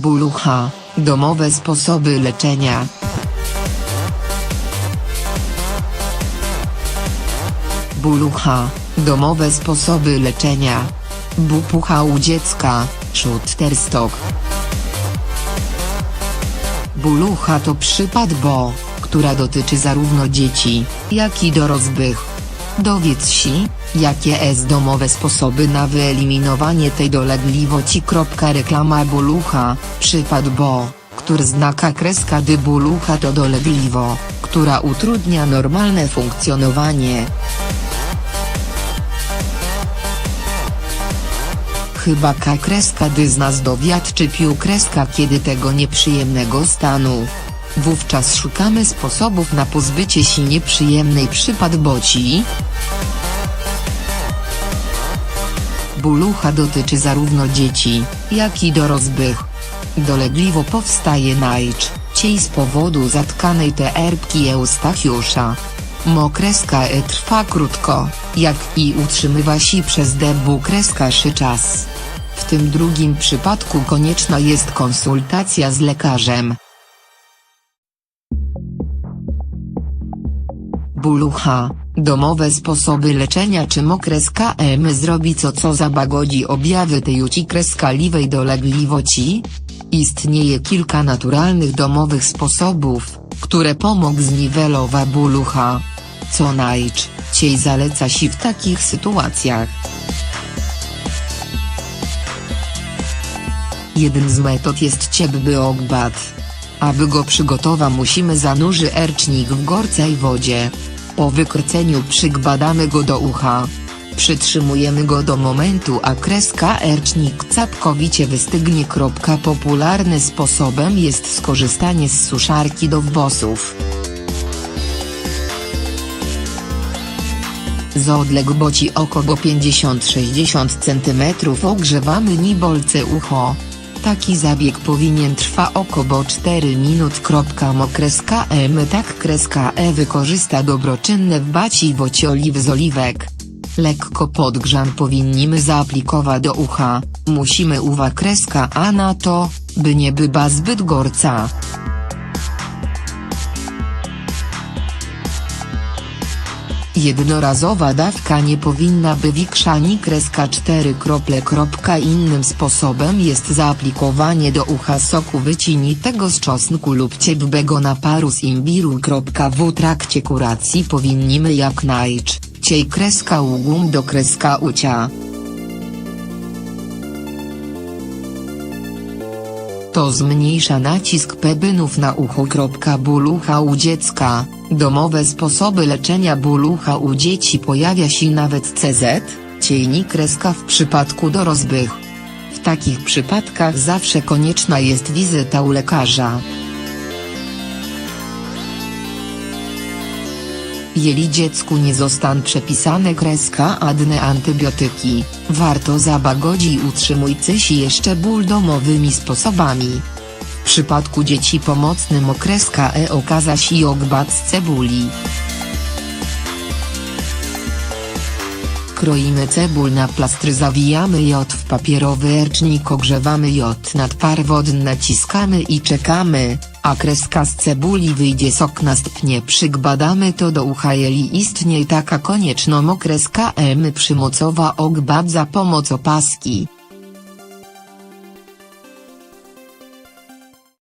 Bulucha, domowe sposoby leczenia. Bulucha, domowe sposoby leczenia. Bupucha u dziecka, Shutterstock. Bulucha to przypad BO, która dotyczy zarówno dzieci, jak i dorosłych. Dowiedz się, jakie jest domowe sposoby na wyeliminowanie tej dolegliwości. Reklama Bulucha, przypad BO, który znaka kreska dy Bulucha to dolegliwo, która utrudnia normalne funkcjonowanie. Chyba K kreska dy z nas dowiad czy pił kreska kiedy tego nieprzyjemnego stanu. Wówczas szukamy sposobów na pozbycie się nieprzyjemnej przypadboci. Bulucha dotyczy zarówno dzieci, jak i dorosłych. Dolegliwo powstaje najczęściej z powodu zatkanej terbki Eustachiusza. Mokreska e trwa krótko, jak i utrzymywa się przez debu kreskaszy czas. W tym drugim przypadku konieczna jest konsultacja z lekarzem. Bulucha, domowe sposoby leczenia czy mokres KM zrobi co co zabagodzi objawy tej uci kreskaliwej dolegliwości? Istnieje kilka naturalnych domowych sposobów, które pomogą zniwelować bulucha. Co najczęściej zaleca się w takich sytuacjach? Jeden z metod jest ciepły ogbat. Aby go przygotować musimy zanurzyć ercznik w gorcej wodzie. Po wykrceniu przykładamy go do ucha. Przytrzymujemy go do momentu a kreska ercznik całkowicie wystygnie. Popularny sposobem jest skorzystanie z suszarki do włosów. Z odległości około 50-60 cm ogrzewamy nibolce ucho. Taki zabieg powinien trwa około 4 minut. KM tak E wykorzysta dobroczynne wbaciwocie oliw z oliwek. Lekko podgrzan powinniśmy zaaplikować do ucha, musimy uwa kreska A na to, by nie była zbyt gorca. Jednorazowa dawka nie powinna by większani kreska 4 krople. Innym sposobem jest zaaplikowanie do ucha soku wycinitego z czosnku lub ciepłego naparu z imbiru. W trakcie kuracji powinniśmy jak najczęściej kreska ługum do kreska ucia. To zmniejsza nacisk pebynów na ucho. Bulucha u dziecka, domowe sposoby leczenia bulucha u dzieci pojawia się nawet CZ, cieni kreska w przypadku dorosłych. W takich przypadkach zawsze konieczna jest wizyta u lekarza. Jeli dziecku nie zostaną przepisane kreska adne antybiotyki, warto zabagodzi utrzymujcy się jeszcze ból domowymi sposobami. W przypadku dzieci pomocnym okreska E okaza się ogbat z cebuli. Kroimy cebul na plastry zawijamy jod w papierowy ercznik ogrzewamy jod nad par wodny naciskamy i czekamy, a kreska z cebuli wyjdzie sok następnie przykładamy to do ucha jeli istnieje taka konieczna okreska M przymocowa ogbat za pomocą paski.